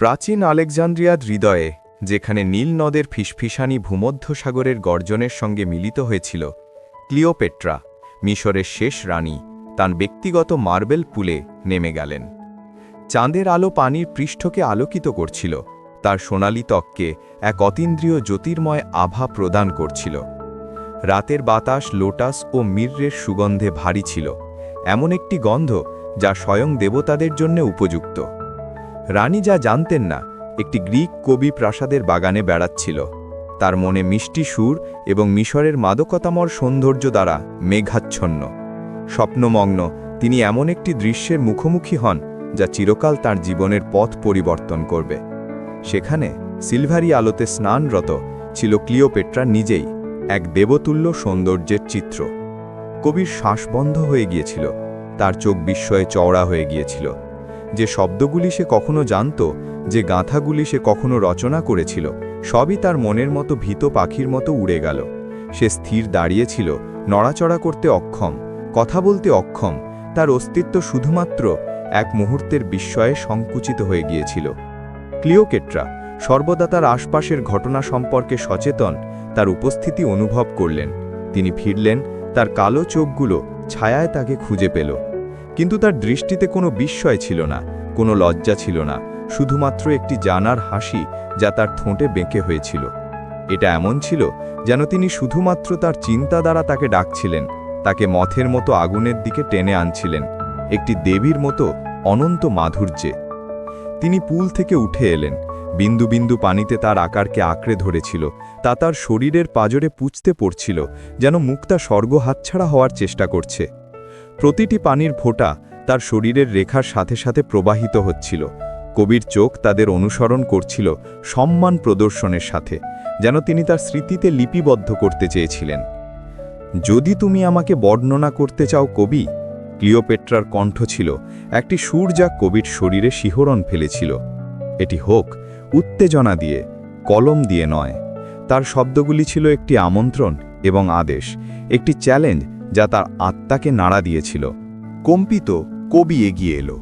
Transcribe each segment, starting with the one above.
প্রাচীন আলেকজান্দ্রিয়ার হৃদয়ে, যেখানে নীল নদের ফিসফিসানি ভূমধ্যসাগরের গর্জনের সঙ্গে মিলিত হয়েছিল, ক্লিওপেট্রা, মিশরের শেষ রানী, তার ব্যক্তিগত মার্বেল পুলে নেমে গেলেন। চাঁদের আলো পানির পৃষ্ঠকে আলোকিত করছিল, তার সোনালি ত্বককে এক অতীন্দ্রিয় জ্যোতির্ময় আভা প্রদান করছিল। রাতের বাতাস, লোটাস ও মির্রের সুগন্ধে ভারী ছিল, এমন একটি গন্ধ যা স্বয়ং দেবতাদের জন্য উপযুক্ত। রানী যা জানতেন না, একটি গ্রিক কবি প্রাসাদের বাগানে বেড়াচ্ছিল। তার মনে মিষ্টি সুর এবং মিশরের মাদকতামর সৌন্দর্য দ্বারা মেঘাচ্ছন্ন। স্বপ্নমগ্ন, তিনি এমন একটি দৃশ্যের মুখোমুখি হন, যা চিরকাল তার জীবনের পথ পরিবর্তন করবে। সেখানে সিলভারি আলোতে স্নানরত ছিল ক্লিওপেট্রা নিজেই, এক দেবতুল্য সৌন্দর্যের চিত্র। কবির শ্বাস বন্ধ হয়ে গিয়েছিল, তার চোখ বিস্ময়ে চওড়া হয়ে গিয়েছিল। যে শব্দগুলি সে কখনো জানত, যে গাঁথাগুলি সে কখনো রচনা করেছিল, সবই তার মনের মতো ভীত পাখির মতো উড়ে গেল। সে স্থির দাঁড়িয়েছিল, নড়াচড়া করতে অক্ষম, কথা বলতে অক্ষম, তার অস্তিত্ব শুধুমাত্র এক মুহূর্তের বিস্ময়ে সংকুচিত হয়ে গিয়েছিল। ক্লিওকেট্রা সর্বদা তার আশপাশের ঘটনা সম্পর্কে সচেতন, তার উপস্থিতি অনুভব করলেন। তিনি ফিরলেন, তার কালো চোখগুলো ছায়ায় তাকে খুঁজে পেল। কিন্তু তার দৃষ্টিতে কোনো বিস্ময় ছিল না, কোনো লজ্জা ছিল না, শুধুমাত্র একটি জানার হাসি যা তার ঠোঁটে বেঁকে হয়েছিল। এটা এমন ছিল যেন তিনি শুধুমাত্র তার চিন্তা দ্বারা তাকে ডাকছিলেন, তাকে মথের মতো আগুনের দিকে টেনে আনছিলেন, একটি দেবীর মতো অনন্ত মাধুর্যে। তিনি পুল থেকে উঠে এলেন, বিন্দু বিন্দু পানিতে তার আকারকে আঁকড়ে ধরেছিল, তা তার শরীরের পাজরে পুচতে পড়ছিল, যেন মুক্তা স্বর্গ হাতছাড়া হওয়ার চেষ্টা করছে। প্রতিটি পানির ফোঁটা তার শরীরের রেখার সাথে সাথে প্রবাহিত হচ্ছিল। কবির চোখ তাদের অনুসরণ করছিল সম্মান প্রদর্শনের সাথে, যেন তিনি তার স্মৃতিতে লিপিবদ্ধ করতে চেয়েছিলেন। যদি তুমি আমাকে বর্ণনা করতে চাও কবি, ক্লিওপেট্রার কণ্ঠ ছিল, একটি সুর যা কবির শরীরে শিহরণ ফেলেছিল। এটি হোক, উত্তেজনা দিয়ে, কলম দিয়ে নয়। তার শব্দগুলি ছিল একটি আমন্ত্রণ এবং আদেশ, একটি চ্যালেঞ্জ যা তার আত্মাকে নাড়া দিয়েছিল। কম্পিত কবি এগিয়ে এলো।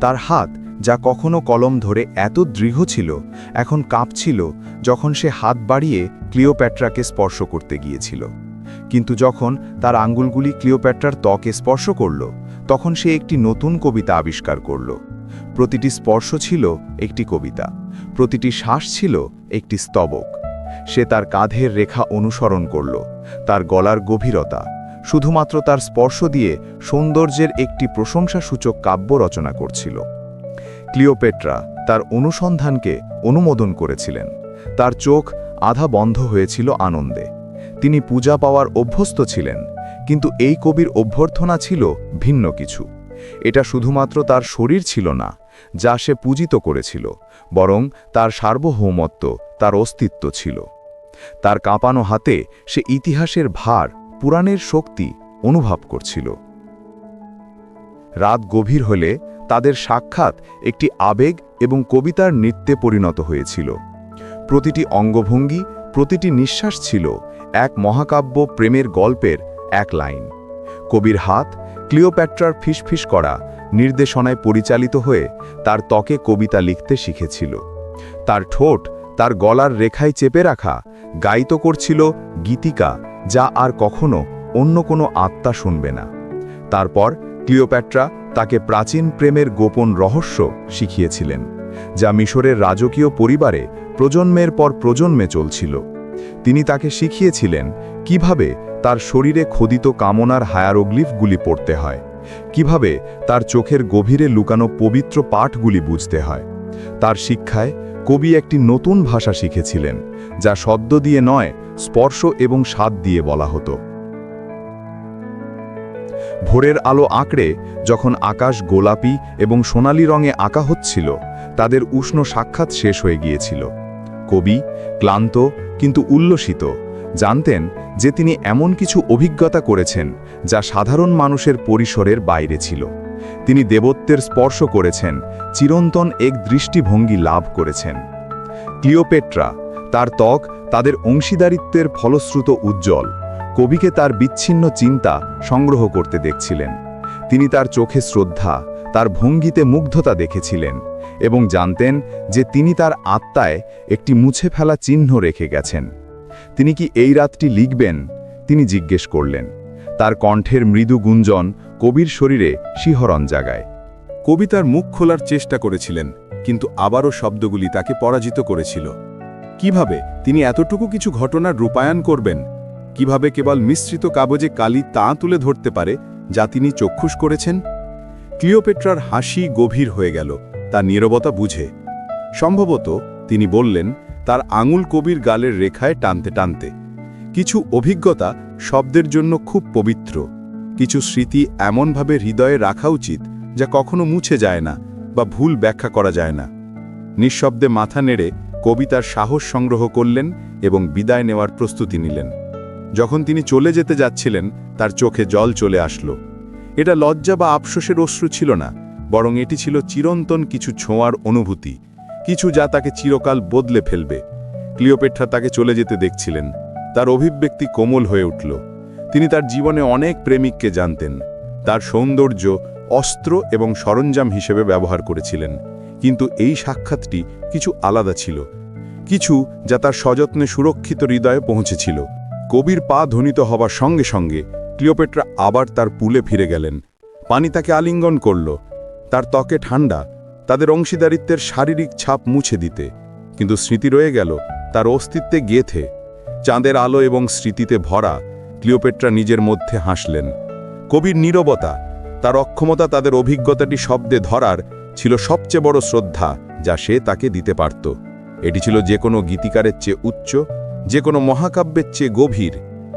তার হাত, যা কখনো কলম ধরে এত দৃঢ় ছিল, এখন কাঁপছিল যখন সে হাত বাড়িয়ে ক্লিওপ্যাট্রাকে স্পর্শ করতে গিয়েছিল। কিন্তু যখন তার আঙ্গুলগুলি ক্লিওপ্যাট্রার ত্বকে স্পর্শ করল, তখন সে একটি নতুন কবিতা আবিষ্কার করল। প্রতিটি স্পর্শ ছিল একটি কবিতা, প্রতিটি শ্বাস ছিল একটি স্তবক। সে তার কাঁধের রেখা অনুসরণ করল, তার গলার গভীরতা শুধুমাত্র তার স্পর্শ দিয়ে সৌন্দর্যের একটি প্রশংসাসূচক কাব্য রচনা করছিল। ক্লিওপেট্রা তার অনুসন্ধানকে অনুমোদন করেছিলেন। তার চোখ আধা বন্ধ হয়েছিল আনন্দে। তিনি পূজা পাওয়ার অভ্যস্ত ছিলেন, কিন্তু এই কবির অভ্যর্থনা ছিল ভিন্ন কিছু। এটা শুধুমাত্র তার শরীর ছিল না, যা সে পূজিত করেছিল, বরং তার সার্বভৌমত্ব, তার অস্তিত্ব ছিল। তার কাঁপানো হাতে সে ইতিহাসের ভার পুরাণের শক্তি অনুভব করছিল। রাত গভীর হলে তাদের সাক্ষাৎ একটি আবেগ এবং কবিতার নৃত্যে পরিণত হয়েছিল। প্রতিটি অঙ্গভঙ্গি, প্রতিটি নিঃশ্বাস ছিল এক মহাকাব্য প্রেমের গল্পের এক লাইন। কবির হাত, ক্লিওপ্যাট্রার ফিসফিস করা নির্দেশনায় পরিচালিত হয়ে তার ত্বকে কবিতা লিখতে শিখেছিল। তার ঠোঁট, তার গলার রেখায় চেপে রাখা গাইত করছিল গীতিকা যা আর কখনো অন্য কোনো আত্মা শুনবে না। তারপর ক্লিওপ্যাট্রা তাকে প্রাচীন প্রেমের গোপন রহস্য শিখিয়েছিলেন, যা মিশরের রাজকীয় পরিবারে প্রজন্মের পর প্রজন্মে চলছিল। তিনি তাকে শিখিয়েছিলেন কীভাবে তার শরীরে খোদিত কামনার হায়ারোগ্লিফগুলি পড়তে হয়, কীভাবে তার চোখের গভীরে লুকানো পবিত্র পাঠগুলি বুঝতে হয়। তার শিক্ষায় কবি একটি নতুন ভাষা শিখেছিলেন, যা শব্দ দিয়ে নয় স্পর্শ এবং স্বাদ দিয়ে বলা হতো। ভোরের আলো আঁকড়ে যখন আকাশ গোলাপি এবং সোনালি রঙে আঁকা হচ্ছিল, তাদের উষ্ণ সাক্ষাৎ শেষ হয়ে গিয়েছিল। কবি, ক্লান্ত, কিন্তু উল্লসিত, জানতেন যে তিনি এমন কিছু অভিজ্ঞতা করেছেন যা সাধারণ মানুষের পরিসরের বাইরে ছিল। তিনি দেবত্বের স্পর্শ করেছেন, চিরন্তন এক দৃষ্টিভঙ্গি লাভ করেছেন। ক্লিওপেট্রা, তার ত্বক তাদের অংশীদারিত্বের ফলশ্রুত উজ্জ্বল। কবিকে তার বিচ্ছিন্ন চিন্তা সংগ্রহ করতে দেখছিলেন। তিনি তার চোখে শ্রদ্ধা, তার ভঙ্গিতে মুগ্ধতা দেখেছিলেন এবং জানতেন যে তিনি তার আত্মায় একটি মুছে ফেলা চিহ্ন রেখে গেছেন। তিনি কি এই রাতটি লিখবেন? তিনি জিজ্ঞেস করলেন। তার কণ্ঠের মৃদু গুঞ্জন কবির শরীরে শিহরণ জাগায়। কবিতার মুখ খোলার চেষ্টা করেছিলেন, কিন্তু আবারও শব্দগুলি তাকে পরাজিত করেছিল। কীভাবে তিনি এতটুকু কিছু ঘটনার রূপায়ণ করবেন? কীভাবে কেবল মিশ্রিত কাগজে কালি তা তুলে ধরতে পারে, যা তিনি চক্ষুষ করেছেন? ক্লিওপেট্রার হাসি গভীর হয়ে গেল, তার নীরবতা বুঝে। সম্ভবত তিনি বললেন, তার আঙুল কবির গালের রেখায় টানতে টানতে। কিছু অভিজ্ঞতা শব্দের জন্য খুব পবিত্র। কিছু স্মৃতি এমনভাবে হৃদয়ে রাখা উচিত, যা কখনো মুছে যায় না বা ভুল ব্যাখ্যা করা যায় না। নিঃশব্দে মাথা নেড়ে কবিতার সাহস সংগ্রহ করলেন এবং বিদায় নেওয়ার প্রস্তুতি নিলেন। যখন তিনি চলে যেতে যাচ্ছিলেন, তার চোখে জল চলে আসলো। এটা লজ্জা বা আফসোসের অশ্রু ছিল না, বরং এটি ছিল চিরন্তন কিছু ছোঁয়ার অনুভূতি, কিছু যা তাকে চিরকাল বদলে ফেলবে। ক্লিওপেট্রা তাকে চলে যেতে দেখছিলেন। তার অভিব্যক্তি কোমল হয়ে উঠল। তিনি তার জীবনে অনেক প্রেমিককে জানতেন। তার সৌন্দর্য অস্ত্র এবং সরঞ্জাম হিসেবে ব্যবহার করেছিলেন। কিন্তু এই সাক্ষাৎটি কিছু আলাদা ছিল। কিছু যা তার সযত্নে সুরক্ষিত হৃদয়ে পৌঁছেছিল। কবির পা ধ্বনিত হবার সঙ্গে সঙ্গে ক্লিওপেট্রা আবার তার পুলে ফিরে গেলেন। পানি তাকে আলিঙ্গন করল। তার ত্বকে ঠান্ডা, তাদের অংশীদারিত্বের শারীরিক ছাপ মুছে দিতে। কিন্তু স্মৃতি রয়ে গেল তার অস্তিত্বে গেথে। চাঁদের আলো এবং স্মৃতিতে ভরা ক্লিওপেট্রা নিজের মধ্যে হাসলেন। কবির নীরবতা, তার অক্ষমতা, তাদের অভিজ্ঞতাটি শব্দে ধরার ছিল সবচেয়ে বড় শ্রদ্ধা যা সে তাকে দিতে পারত। এটি ছিল যে কোনো গীতিকারের চেয়ে উচ্চ, যে কোনো মহাকাব্যের চেয়ে গভীর।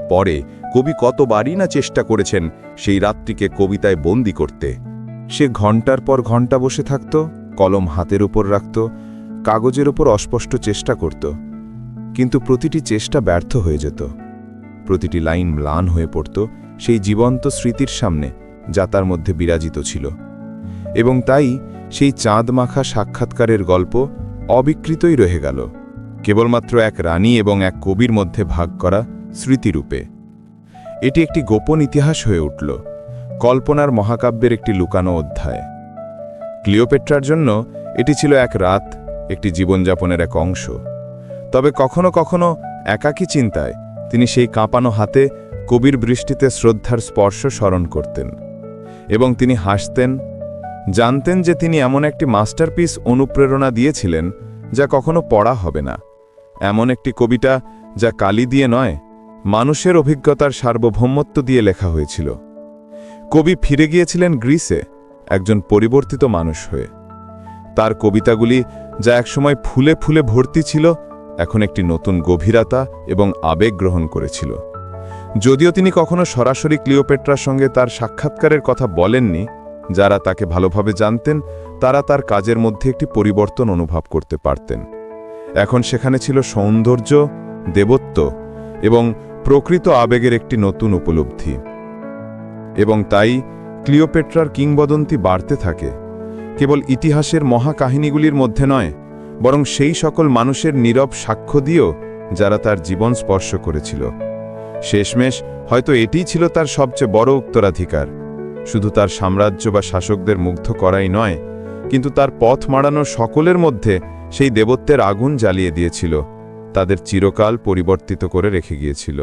পরে কবি কতবারই না চেষ্টা করেছেন সেই রাত্রিকে কবিতায় বন্দি করতে। সে ঘণ্টার পর ঘণ্টা বসে থাকত, কলম হাতের উপর রাখত, কাগজের ওপর অস্পষ্ট চেষ্টা করত। কিন্তু প্রতিটি চেষ্টা ব্যর্থ হয়ে যেত। প্রতিটি লাইন ম্লান হয়ে পড়ত সেই জীবন্ত স্মৃতির সামনে যা তার মধ্যে বিরাজিত ছিল। এবং তাই সেই চাঁদ মাখা সাক্ষাৎকারের গল্প অবিকৃতই রয়ে গেল, কেবলমাত্র এক রানী এবং এক কবির মধ্যে ভাগ করা স্মৃতিরূপে। এটি একটি গোপন ইতিহাস হয়ে উঠল, কল্পনার মহাকাব্যের একটি লুকানো অধ্যায়। ক্লিওপেট্রার জন্য এটি ছিল এক রাত, একটি জীবনযাপনের এক অংশ। তবে কখনো কখনো একাকী চিন্তায় তিনি সেই কাঁপানো হাতে কবির বৃষ্টিতে শ্রদ্ধার স্পর্শ স্মরণ করতেন এবং তিনি হাসতেন জানতেন যে তিনি এমন একটি মাস্টারপিস অনুপ্রেরণা দিয়েছিলেন যা কখনো পড়া হবে না। এমন একটি কবিতা যা কালি দিয়ে নয়, মানুষের অভিজ্ঞতার সার্বভৌমত্ব দিয়ে লেখা হয়েছিল। কবি ফিরে গিয়েছিলেন গ্রিসে, একজন পরিবর্তিত মানুষ হয়ে। তার কবিতাগুলি যা একসময় ফুলে ফুলে ভর্তি ছিল, এখন একটি নতুন গভীরতা এবং আবেগ গ্রহণ করেছিল। যদিও তিনি কখনো সরাসরি ক্লিওপেট্রার সঙ্গে তার সাক্ষাৎকারের কথা বলেননি যারা তাকে ভালোভাবে জানতেন, তারা তার কাজের মধ্যে একটি পরিবর্তন অনুভব করতে পারতেন। এখন সেখানে ছিল সৌন্দর্য, দেবত্ব এবং প্রকৃত আবেগের একটি নতুন উপলব্ধি। এবং তাই ক্লিওপেট্রার কিংবদন্তি বাড়তে থাকে। কেবল ইতিহাসের মহাকাহিনীগুলির মধ্যে নয়, বরং সেই সকল মানুষের নীরব সাক্ষ্য দিয়েও যারা তার জীবন স্পর্শ করেছিল। শেষমেশ হয়তো এটিই ছিল তার সবচেয়ে বড় উত্তরাধিকার। শুধু তার সাম্রাজ্য বা শাসকদের মুগ্ধ করাই নয়, কিন্তু তার পথ মাড়ানো সকলের মধ্যে সেই দেবত্বের আগুন জ্বালিয়ে দিয়েছিল, তাদের চিরকাল পরিবর্তিত করে রেখে গিয়েছিল।